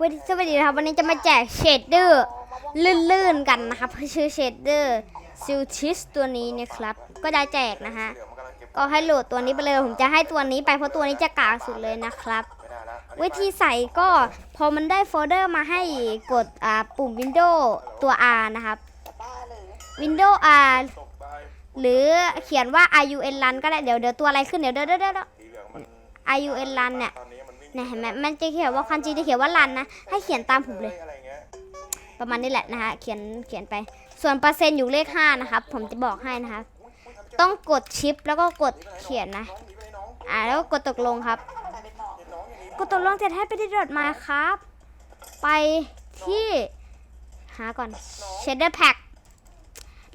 วัสวัสดีนะครับ วันนี้จะมาแจกเชดเดอร์ลื่นๆกันนะครับชื่อเชดเดอร์ซิลชิสตัวนี้เนะครับ ก็จะแจกนะฮะก็ให้โหลดตัวนี้ไปเลยผมจะให้ตัวนี้ไปเพราะตัวนี้จะกากสุดเลยนะครับ วิธีใส่ก็พอมันได้โฟลเดอร์มาให้กดอ่าปุ่ม Windows ตัว R นะครับ Windows R หรือเขียนว่า RUN run ก็ได้เดี๋ยวเดี๋ยวตัวอะไรขึ้นเดี๋ยวเดี๋ยวเดี๋ยวเดี๋ยว I U N run เนี่ย นนี้มันวิ่งเนี่ยเห็นไหมมันจะเขียนว่าความจริจะเขียนว่า run นะ ให้เขียนตามผมเลย ประมาณนี้แหละนะฮะเขียนเขียนไป ส่วนเปอร์เซ็นต์อยู่เลข5นะครับผมจะบอกให้นะครับต้องกดชิปแล้วก็กดเขียนนะ อ่าแล้วก็กดตกลงครับ กดตกลงเสร็จให้ไปที่ดอทมาครับ ไปที่หาก่อน shader pack แ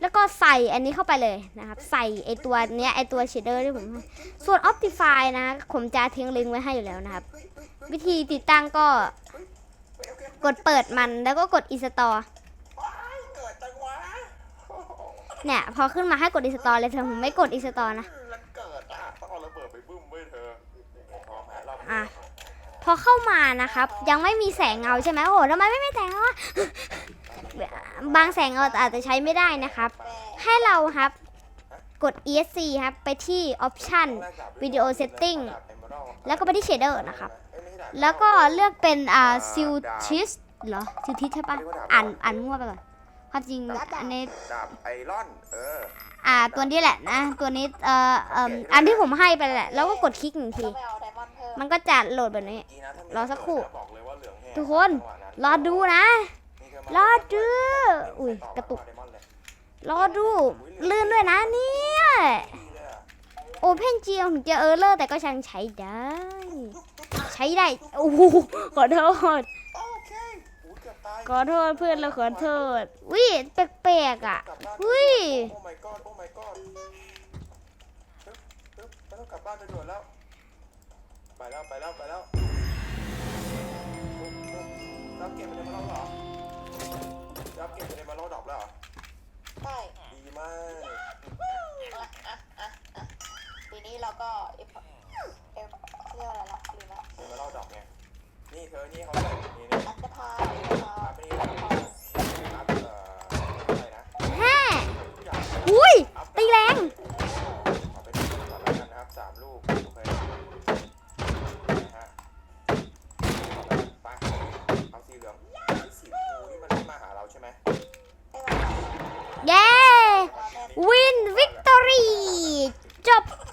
แล้วก็ใส่อันนี้เข้าไปเลยนะครับ ใส่ไอตัวเนี้ยไอตัว shader ที่ผมส่วน optify นะ ผมจะทิ้งลิงก์ไว้ให้อยู่แล้วนะครับ วิธีติดตั้งก็กดเปิดมันแล้วก็กด install ว้ายเกิดจังวะเนี่ย พอขึ้นมาให้กด install เลยเธอผมไม่กด install นะอะต้อระเบิดไปบึ้มไว้เธอพอมไหมรอบนี้อะพอเข้ามานะครับ ยังไม่มีแสงเงาใช่ไหมโอ้โหทำไมไม่มีแสงเงาอะ บางแสงเงาอาจจะใช้ไม่ได้นะครับ ให้เราครับกด ESC ครับ ไปที่ Option Video Setting แล้วก็ไปที่ Shader นะครับ แล้วก็เลือกเป็นอ่า s i l t i s เหรอ s i l t i s ใช่ปะอ่านอ่านมั่วไปก่อนความจริงอันนี้อ่าตัวนี้แหละนะ ตัวนี้เอ่อเอ่มอันที่ผมให้ไปแหละ แล้วก็กดคลิกหนึ่งที มันก็จะโหลดแบบนี้ รอสักครู่ ทุกคน รอดูนะ รอดู อุ้ยกระตุก รอดู ลื่นด้วยนะเนี่ยโอเพนจีถึงจะเออร์เลอร์แต่ก็ยังใช้ได้ ใช้ได้ โอ้โหขอโทษขอโทษเพื่อนเราขอโทษวิแปลกๆอะกลับบ้านอุ้ยโอ้ my god โอ้ my god ปึ๊บปึ๊บไม่ต้องกลับบ้านไปด่วนแล้ว ไปแล้วไปแล้วไปแล้วปึ๊บปึ๊บรับเก็บไปในมาเล่าเหรอ ล่าดอกแล้วเหรอใช่ดีมากอะอะอะอะทีนี้เราก็เอฟเอฟเรียกว่าอะไรละลืมละในมาเล่าดอกไงนี่เธอนี่เขาใส่นี่นี่อันจะพาพารับไม่ได้รั win victory Job.